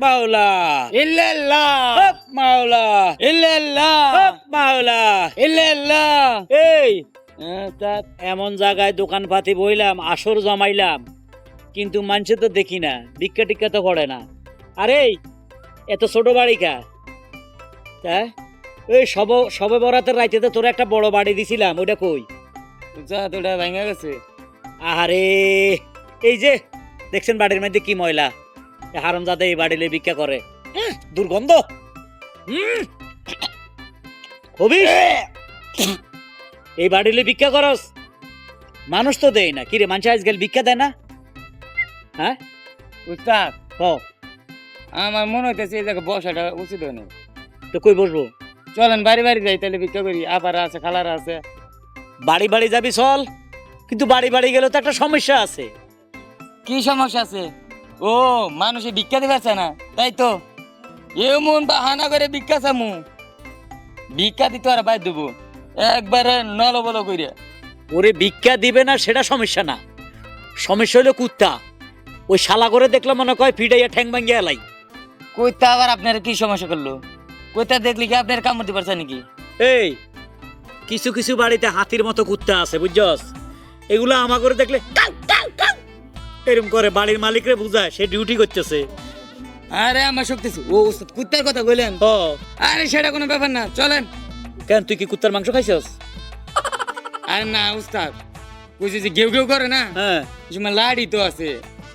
মাওলা। ইল্লাল্লাহ। হক মাওলা। ইল্লাল্লাহ। হক মাওলা। ইল্লাল্লাহ। এই। তা এমন জায়গায় দোকান পাতি বইলাম আসর জমাইলাম। কিন্তু মানুষে তো দেখি না ভিক্ষা টিক্ষা তো করে না। আরে এত ছোট বাড়ি কা? তা? ওই সব সবে বরাতের রাইতে তো তোর একটা বড় বাড়ি দিছিলাম ওইটা কই? যা তোটা ভাঙা গেছে। আরে এই যে দেখছেন বাড়ির মধ্যে কি ময়লা? হারম যাতে এই বাড়িলে ভিক্ষা করে। দুর্গন্ধ। উম। এই বাড়িলে ভিক্ষা করস। মানুষ তো দেয় না। কিরে মানুষ আজকাল ভিক্ষা দেয় না? হ্যাঁ? উস্তাদ। আমার মনে হইতেছে এই জায়গায় বসাটা উচিত হয় না তো কই বসবো? চলেন বাড়ি বাড়ি যাই তাহলে ভিক্ষা করি। আবার আছে খালার আছে। বাড়ি বাড়ি যাবি চল। কিন্তু বাড়ি বাড়ি গেলে তো একটা সমস্যা আছে। কি সমস্যা আছে? ও মানুষে ভিক্ষা পারছে না। তাই তো। এমন বাহানা করে ভিক্ষা চামু। ভিক্ষা দিতে আর বাদ দেবো। একবারে নল বল করে ওরে ভিক্ষা দিবে না সেটা সমস্যা না। সমস্যা হলো কুত্তা। ওই শালা করে দেখলে মনে কয় ফিডাইয়া ঠ্যাং ভাঙ্গিয়া এলাই। কইতা আবার আপনার কি সমস্যা করল? কইতা দেখলি কি আপনার কামড় দিতে পারছে নাকি? এই কিছু কিছু বাড়িতে হাতির মতো কুত্তা আছে বুঝছস? এগুলো আমা করে দেখলে। এরম করে বাড়ির মালিকরে বুঝায় সে ডিউটি করতেছে। আরে আমার শক্তি ও উস্তাদ কুত্তার কথা কইলেন? ও আরে সেটা কোনো ব্যাপার না চলেন। কেন তুই কি কুত্তার মাংস খাইছস? আরে না উস্তাদ কইছে যে ঘেউ ঘেউ করে না? হ্যাঁ। সময় লাড়ি তো আছে।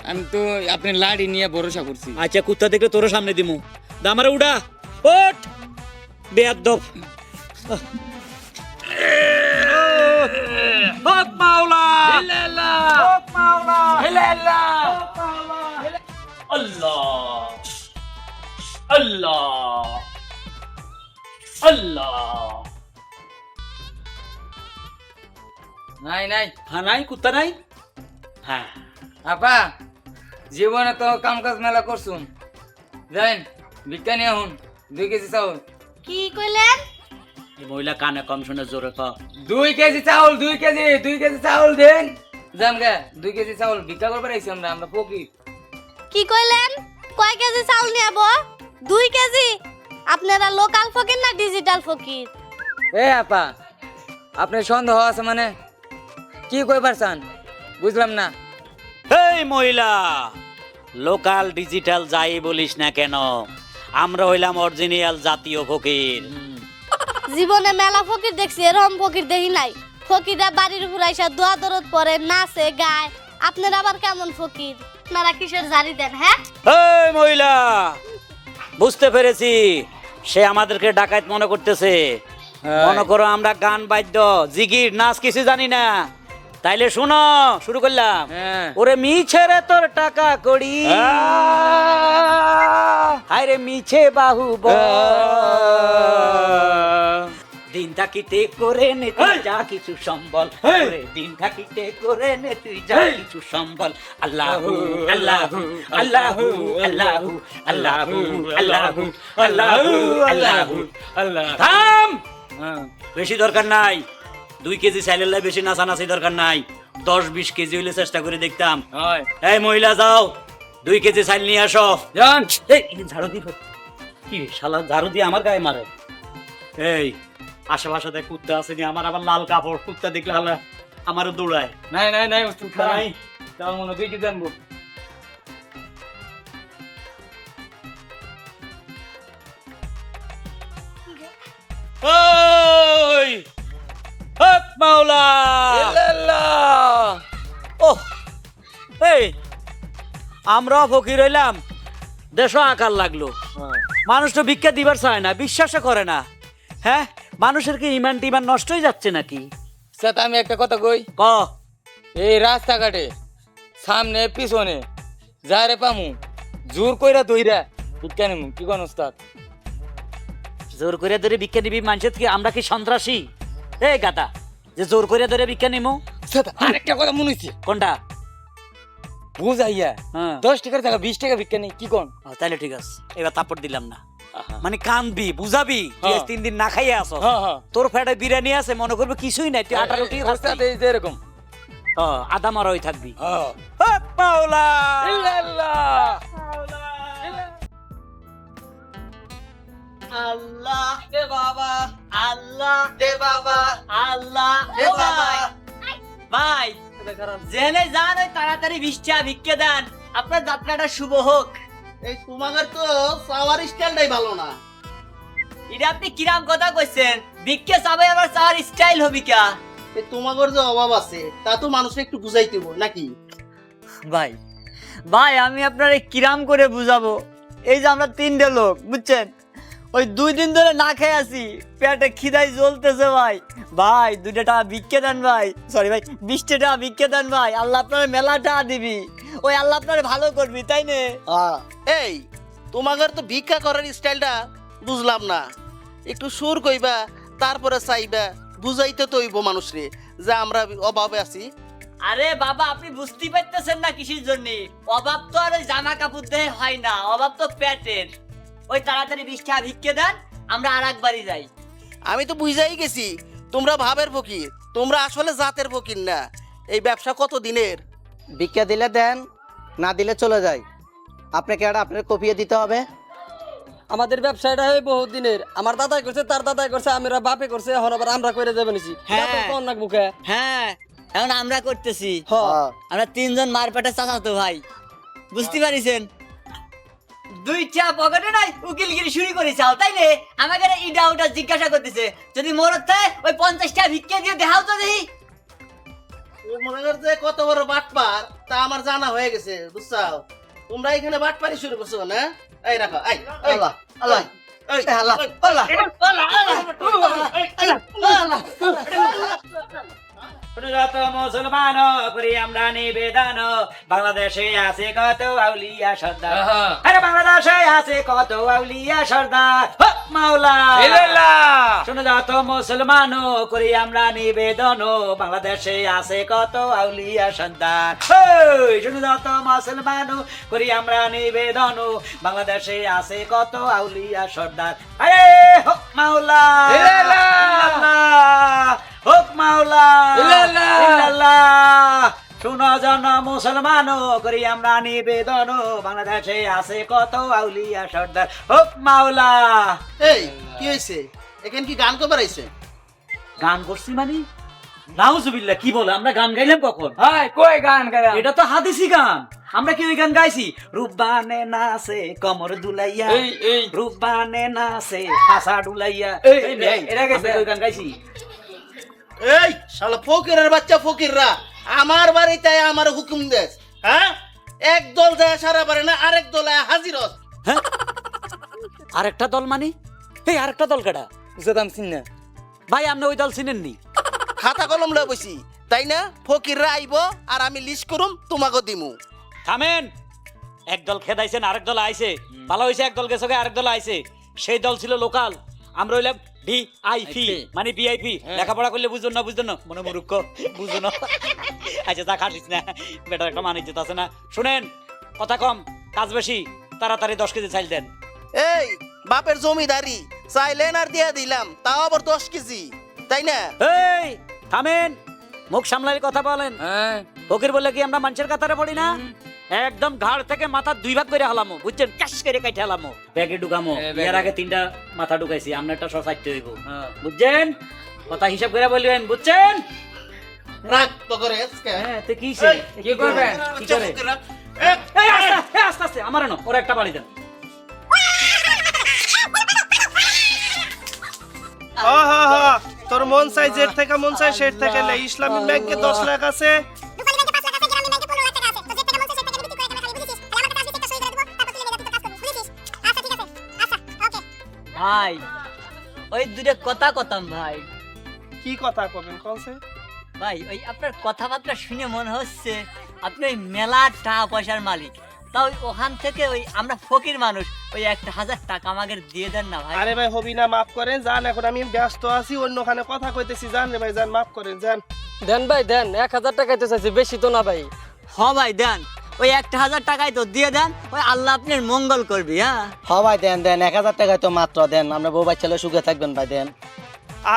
আমি তো আপনার লাড়ি নিয়ে ভরসা করছি। আচ্ছা কুত্তা দেখলে তোর সামনে দিমু। দামারে উড়া ওঠ। বেয়াদব। হক মাওলা। হক মাওলা। আল্লাহ। আল্লাহ। আল্লাহ। নাই নাই। হ্যাঁ নাই কুত্তা নাই? হ্যাঁ। আপা জীবনে তো কাম কাজ মেলা করছুন ভিক্ষা নিয়ে হুন দুই কেজি চাউল। কি কইলেন? মহিলা কানে কম শুনে জোরে ক। দুই কেজি চাউল দুই কেজি দুই কেজি চাউল দেন। যাম গে দুই কেজি চাউল ভিক্ষা করবার আইছি আমরা আমরা পকি কি কইলেন? কয় কেজি চাউল নিয়াব? দুই কেজি? আপনারা লোকাল ফকির না ডিজিটাল ফকির? এ আপা আপনার সন্দেহ আছে মানে? কি কইবার চান? বুঝলাম না। এই মহিলা লোকাল ডিজিটাল যাই বলিস না কেন? আমরা হইলাম অরিজিনাল জাতীয় ফকির। জীবনে মেলা ফকির দেখছি এরকম ফকির দেখি নাই। ফকিরা বাড়ির উপর আইসা দোয়া দরদ পরে নাচে গায়। আপনার আবার কেমন ফকির? আপনারা কিসের জারি দেন হ্যাঁ? এই মহিলা বুঝতে পেরেছি। সে আমাদেরকে ডাকাত মনে করতেছে। মনে করো আমরা গান বাদ্য জিগির নাচ কিছু জানি না। তাইলে শুনো শুরু করলাম। হ্যাঁ। ওরে মিছেরে তোর টাকা করি হায়রে মিছে বাহু দিন থাকিতে করে নে তুই যা কিছু সম্বল। ওরে দিন থাকিতে করে নে তুই যা কিছু সম্বল। আল্লাহু আল্লাহু আল্লাহু আল্লাহু আল্লাহু আল্লাহু আল্লাহু। আল্লাহু আল্লাহ। থাম! হ্যাঁ। বেশি দরকার নাই। দুই কেজি চাইলের লাই বেশি নাচানাচি দরকার নাই। দশ বিশ কেজি হইলে চেষ্টা করে দেখতাম। হয়। এই মহিলা যাও। দুই কেজি চাইল নিয়ে আসো। এই ঝাড়ু দি কি শালা ঝাড়ু দিয়ে আমার গায়ে মারে? এই আশেপাশে দেখ কুত্তা আসেনি আমার আবার লাল কাপড়। কুত্তা দেখলে হালা আমারও দৌড়ায়। নাই নাই নাই নাই। নাই। তাও মনে আনব। ওই! হক মাওলা। ও এই আমরা ফকির হইলাম। দেশ আকার লাগল। মানুষ তো ভিক্ষা দিবার চায় না বিশ্বাসও করে না। হ্যাঁ মানুষের কি ইমান টিমান নষ্ট হয়ে যাচ্ছে নাকি? সাথে আমি একটা কথা কই। ক। এই রাস্তাঘাটে সামনে পিছনে যারে পামু জোর কইরা দইরা ভিক্ষা নিমু। কি কোন উস্তাদ? জোর করে ধরে ভিক্ষা নিবি মানুষের কি আমরা কি সন্ত্রাসী? এ গাদা। যে জোর করে ধরে ভিক্ষা নিমু? আরেকটা কথা মনে হইছে। কোনটা? বুঝাইয়া হ্যাঁ। দশ টাকার টাকা বিশ টাকা ভিক্ষা নেই কি কোন? ও, তাহলে ঠিক আছে। এবার তাপড় দিলাম না। মানে কানবি বুঝাবি হ্যাঁ। তিন দিন না খাইয়ে আসো হ্যাঁ হ্যাঁ। তোর ফ্যাটে বিরিয়ানি আছে মনে করবে কিছুই নাই তুই আটা রুটি এরকম। আদা মারাই থাকবি। হ্যাঁ। হক মাওলা! আল্লাহ। দে বাবা। আল্লাহ। দে বাবা। আল্লাহ। দে বাবা। ভাই। জেনে যান ওই তাড়াতাড়ি ভিক্ষা ভিক্ষে দেন। আপনার যাত্রাটা শুভ হোক। এই তোমাদের তো সাওয়ার স্টাইলটাই ভালো না। এটা আপনি কিরাম কথা কইছেন? ভিক্ষে চাবে আবার চাওয়ার স্টাইল হবি কা? তোমাদের যে অভাব আছে তা তো মানুষকে একটু বুঝাইতে হইবো, নাকি? ভাই। ভাই আমি আপনারে কিরাম করে বুঝাবো। এই যে আমরা তিনটে লোক বুঝছেন? ওই দুই দিন ধরে না খেয়ে আছি। পেটে খিদাই জ্বলতেছে ভাই। ভাই দুইটা টাকা ভিক্ষে দেন ভাই। সরি ভাই বিশটা টাকা ভিক্ষে দেন ভাই। আল্লাহ আপনার মেলা টাকা দিবি। ওই আল্লাহ আপনার ভালো করবি তাই নে? এই তোমাদের তো ভিক্ষা করার স্টাইলটা বুঝলাম না। একটু সুর কইবা তারপরে চাইবা বুঝাইতে তো হইব মানুষরে যে আমরা অভাবে আছি। আরে বাবা আপনি বুঝতে পারতেছেন না কিসের জন্য? অভাব তো আর জামা কাপড় দেহে হয় না অভাব তো পেটের। ওই তাড়াতাড়ি বিশ টাকা ভিক্ষে দেন আমরা আর একবারই যাই। আমি তো বুঝাই গেছি তোমরা ভাবের ফকির তোমরা আসলে জাতের ফকির না। এই ব্যবসা কত দিনের? ভিক্ষা দিলে দেন না দিলে চলে যায় আপনাকে আর আপনার কপিয়ে দিতে হবে। আমাদের ব্যবসাটা হয় বহুত দিনের আমার দাদাই করছে তার দাদাই করছে আমরা বাপে করছে এখন আবার আমরা করে দেবে নিছি। হ্যাঁ। কোন নাক মুখে? হ্যাঁ এখন আমরা করতেছি। হ্যাঁ। আমরা তিনজন মারপেটে চাচাতো ভাই। বুঝতে পারিছেন? দুইটা পকেটে নাই উকিলগিরি শুরু করে চাও তাই নে আমাকে ইডা ওটা জিজ্ঞাসা করতেছে যদি মরত থাকে ওই পঞ্চাশটা ভিক্ষে দিয়ে দেখাও তো দেখি মনে কর যে কত বড় বাটপার তা আমার জানা হয়ে গেছে বুঝছাও তোমরা এখানে বাটপারি শুরু করছ না এই রাখো এই এই, আল্লাহ, আল্লাহ, এই, এ আল্লাহ, আল্লাহ। যত মুসলমান করি আমরা নিবেদন। বাংলাদেশে আছে কত আউলিয়া সর্দার। আরে বাংলাদেশে আছে কত আউলিয়া সর্দার। মাওলা। শোনো যত মুসলমান করি আমরা নিবেদন। বাংলাদেশে আছে কত আউলিয়া সর্দার। শোনো যত মুসলমান করি আমরা নিবেদন। বাংলাদেশে আছে কত আউলিয়া সর্দার। আরে মাওলা। হোক মাওলা। ইল্লাল্লাহ। জন মুসলমান করি আমরা নিবেদন। বাংলাদেশে আছে কত আউলিয়া সর্দার। হোক মাওলা। এই কি হয়েছে এখানে কি গান কবার আইছে? গান করছি মানে? নাউজুবিল্লাহ কি বলে? আমরা গান গাইলাম কখন? হাই কই গান গায়া এটা তো হাদিসি গান। আমরা কি ওই গান গাইছি? রূপবানে নাচে কমর দুলাইয়া। এই এই। রূপবানে নাচে হাসা ডুলাইয়া কি ওই গান গাইছি? শালা ফকিরের বাচ্চা ফকিররা আমার বাড়িতে আমার হুকুম দেশ হ্যাঁ? এক দল যায় সারা পারে না আরেক দল আয়া হাজির হস। হ্যাঁ? আরেকটা দল মানে? এই আরেকটা দল কেডা? যেতাম চিন্না ভাই আপনি ওই দল চিনেননি? খাতা কলম লয়ে বসি তাই না? ফকিররা আইব আর আমি লিস্ট করুম তোমাকে দিমু। থামেন। এক দল খেদাইছেন আরেক দল আইছে। ভালো হয়েছে এক দল গেছে আরেক দল আইছে। সেই দল ছিল লোকাল। আমরা হইলাম ভি মানে ভিআইপি লেখাপড়া করলে বুঝুন না বুঝুন না। মনে মূর্খ বুঝুন না। আচ্ছা তা খাটিস না। বেটার একটা মানিজ্য আছে না। শুনেন কথা কম কাজ বেশি। তাড়াতাড়ি দশ কেজি চাইল দেন। এই বাপের জমিদারি। চাইলেন আর দিয়া দিলাম তাও আবার দশ কেজি। তাই না? এই থামেন। মুখ সামলাই কথা বলেন। হ্যাঁ। ফকির বলে কি আমরা মানুষের কাতারে পড়ি না? একদম ঘাড় থেকে মাথা দুই ভাগ করে হালামো বুঝছেন? ক্যাশ করে কাইটে হালামো। ব্যাগে ঢুকামো এর আগে তিনটা মাথা ঢুকাইছি আমরা একটা সসাইতে হইব। হ্যাঁ। বুঝছেন? কথা হিসাব করে বলবেন বুঝছেন? রাগ তো করে আজকে। হ্যাঁ তো কি এই, কি করবেন? কি করে? ফকিররা, এই, আস্তে আস্তে, আস্তে আমার না ওর একটা বাড়ি দেন। হ হ হ তোর মন চাই জেট থেকে মন চাই সেট থেকে। লে ইসলামী ব্যাংকে দশ লাখ আছে। ভাই ওই দুটো কথা কথাম ভাই। কি কথা কবেন কনসে ভাই ওই আপনার কথাবার্তা শুনে মনে হচ্ছে আপনি ওই মেলা টাকা পয়সার মালিক। তা ওই ওখান থেকে ওই আমরা ফকির মানুষ ওই একটা হাজার টাকা আমাকে দিয়ে দেন না ভাই। আরে ভাই হবি না মাফ করেন যান এখন আমি ব্যস্ত আছি অন্যখানে কথা কইতেছি জান রে ভাই যান মাফ করেন যান। দেন ভাই দেন এক হাজার টাকা তো চাইছি বেশি তো না ভাই। হ ভাই দেন। ওই একটা হাজার টাকাই তো দিয়ে দেন ওই আল্লাহ আপনার মঙ্গল করবি হ্যাঁ? হ ভাই দেন দেন এক হাজার টাকায় তো মাত্র দেন আমরা বউ বাচ্চা ছেলে সুখে থাকবেন ভাই দেন।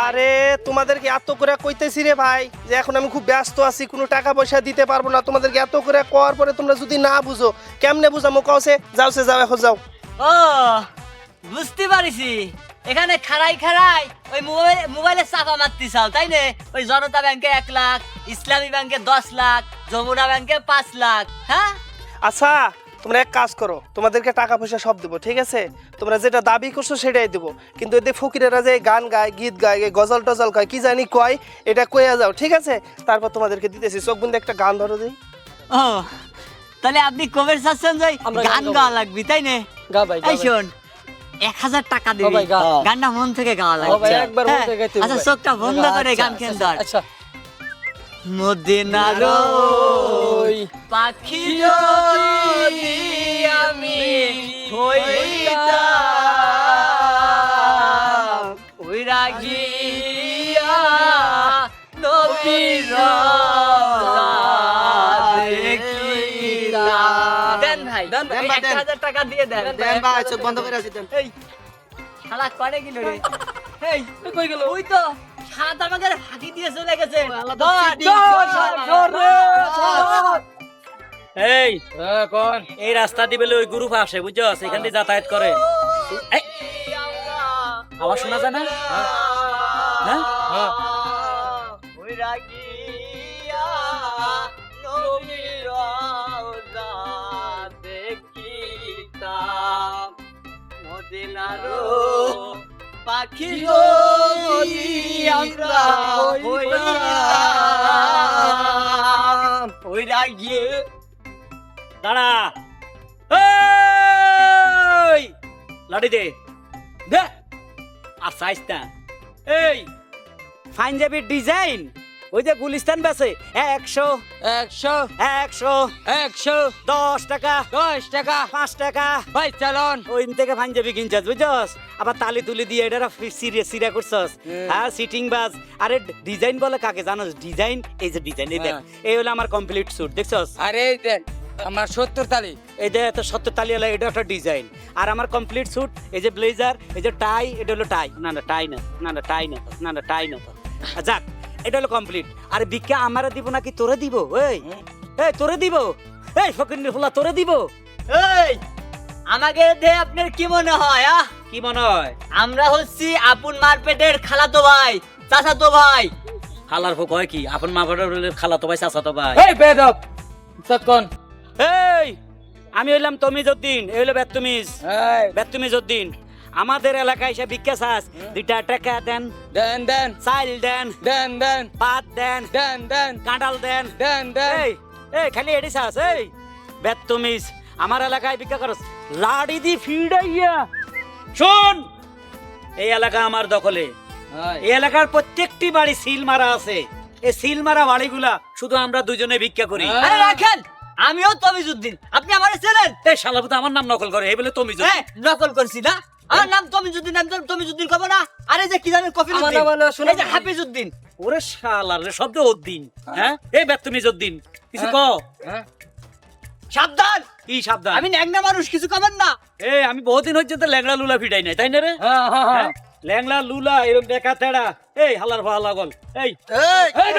আরে তোমাদেরকে এত করে কইতেছি রে ভাই যে এখন আমি খুব ব্যস্ত আছি কোনো টাকা পয়সা দিতে পারব না তোমাদেরকে এত করে কর পরে তোমরা যদি না বুঝো কেমনে বুঝামো? কওছে যাও সে যাও এখন যাও। ও বুঝতে পারিছি। এখানে খাড়াই খাড়াই ওই মোবাইল মোবাইলে চাপা মারতে চাও তাই না? ওই জনতা ব্যাংকে এক লাখ ইসলামী ব্যাংকে দশ লাখ যমুনা ব্যাংকে পাঁচ লাখ হ্যাঁ? আচ্ছা তোমরা এক কাজ করো তোমাদেরকে টাকা পয়সা সব দেবো ঠিক আছে? তোমরা যেটা দাবি করছ সেটাই দেবো। কিন্তু এদের ফকিরেরা যে গান গায় গীত গায় গজল টজল কয় কি জানি কয় এটা কইয়া যাও ঠিক আছে? তারপর তোমাদেরকে দিতেছি। চোখ বন্ধে একটা গান ধরো দিই। ও তাহলে আপনি কবে চাচ্ছেন যে গান গাওয়া লাগবে তাই না? গা ভাই এই। শোন এক হাজার টাকা দিবি। গানটা মন থেকে গাওয়া লাগবে। একবার মন হ্যাঁ? থেকে আচ্ছা চোখটা বন্ধ করে আচ্ছা, গান আচ্ছা, কেন ধর? আচ্ছা। মদিনার ওই পাখি আমি ওই রাগিয়া নবীর দেন ভাই দেন ভাই, এক। হাজার টাকা দিয়ে দেন। দেন ভাই চোখ বন্ধ করে আছি দেন। এই শালা করে গেল রে? এই কই গেল? ওই তো। সাত আমাকে ফাঁকি দিয়ে চলে গেছে। এই হ্যাঁ কোন এই রাস্তা দিবে ওই গ্রুপ আসে বুঝছ এখান দিয়ে যাতায়াত করে। আওয়াজ শোনা যায় না? হ্যাঁ। ওই রাগিয়া নবীর রওজা দেখিতাম। মদিনারো পাখি আমরা ওই রাগিয়ে দাঁড়া। এই! লাঠি দে। দে। আর চাইস না এই পাঞ্জাবির ডিজাইন। ওই যে গুলিস্তান বেছে একশো একশো একশো একশো দশ টাকা দশ টাকা পাঁচ টাকা। ভাই চালন। ওই থেকে পাঞ্জাবি কিনছস বুঝছস? আবার তালি তুলি দিয়ে এটা সিরিয়া সিরিয়া করছস। হ্যাঁ। সিটিং বাস আরে ডিজাইন বলে কাকে জানোস? ডিজাইন এই যে ডিজাইন এই দেখ। হ্যাঁ। এই হলো আমার কমপ্লিট স্যুট দেখছস? আরে দেন আমার সত্তর তালি। এই যে এত সত্তর তালি হলো এটা একটা ডিজাইন আর আমার কমপ্লিট স্যুট এই যে ব্লেজার এই যে টাই এটা হলো টাই না না টাই না। না না টাই না। না না টাই না। যাক। এটা হলো কমপ্লিট আর ভিক্ষা আমারে দিব নাকি তোরে দিব? এই এই তোরে দিব? এই ফকির ফুলা তোরে দিব? এই আমাকে দে আপনার কি মনে হয় আহ? কি মনে হয়? আমরা হচ্ছি আপন মারপেটের খালাতো ভাই চাচাতো ভাই। হালার ফুক হয় কি? আপন মা বাবার খালা তো ভাই চাচা তো ভাই। এই বেদব সৎকন এই আমি হইলাম তমিজউদ্দিন এই হলো বেত্তমিজ এই। বেত্তমিজউদ্দিন আমাদের এলাকায় এসে ভিক্ষা চাস। দুইটা টাকা দেন। দেন দেন। চাইল দেন। দেন দেন। পাত দেন। দেন দেন। কাঁঠাল দেন। দেন দেন। এই এই খালি এডি চাস এই। বেত্তমিজ আমার এলাকায় ভিক্ষা করস। লাড়ি দি ফিডাইয়া। শোন এই এলাকা আমার দখলে। এই এলাকার প্রত্যেকটি বাড়ি সিল মারা আছে। এই সিল মারা বাড়িগুলা শুধু আমরা দুজনে ভিক্ষা করি। আরে রাখেন আমিও তমিজুদ্দিন। আপনি আমার চেনেন? এই শালাপুতে আমার নাম নকল করে এই বলে তুমি হ্যাঁ নকল করছি না। আর নাম তমিজুদ্দিন নাম তমিজুদ্দিন কবে না আরে যে কি জানেন কফি আমার নাম হলো শুনে যে হাফিজউদ্দিন ওরে শালা রে শব্দ উদ্দিন হ্যাঁ এ বেতমিজউদ্দিন কিছু ক সাবধান কি সাবধান আমি ন্যাংরা মানুষ কিছু কমেন না এ আমি বহুদিন হচ্ছে তো ল্যাংড়া লুলা ফিটাই নাই তাই না রে ল্যাংড়া লুলা এরকম দেখা তেড়া এই হালার ভালা গল এই এই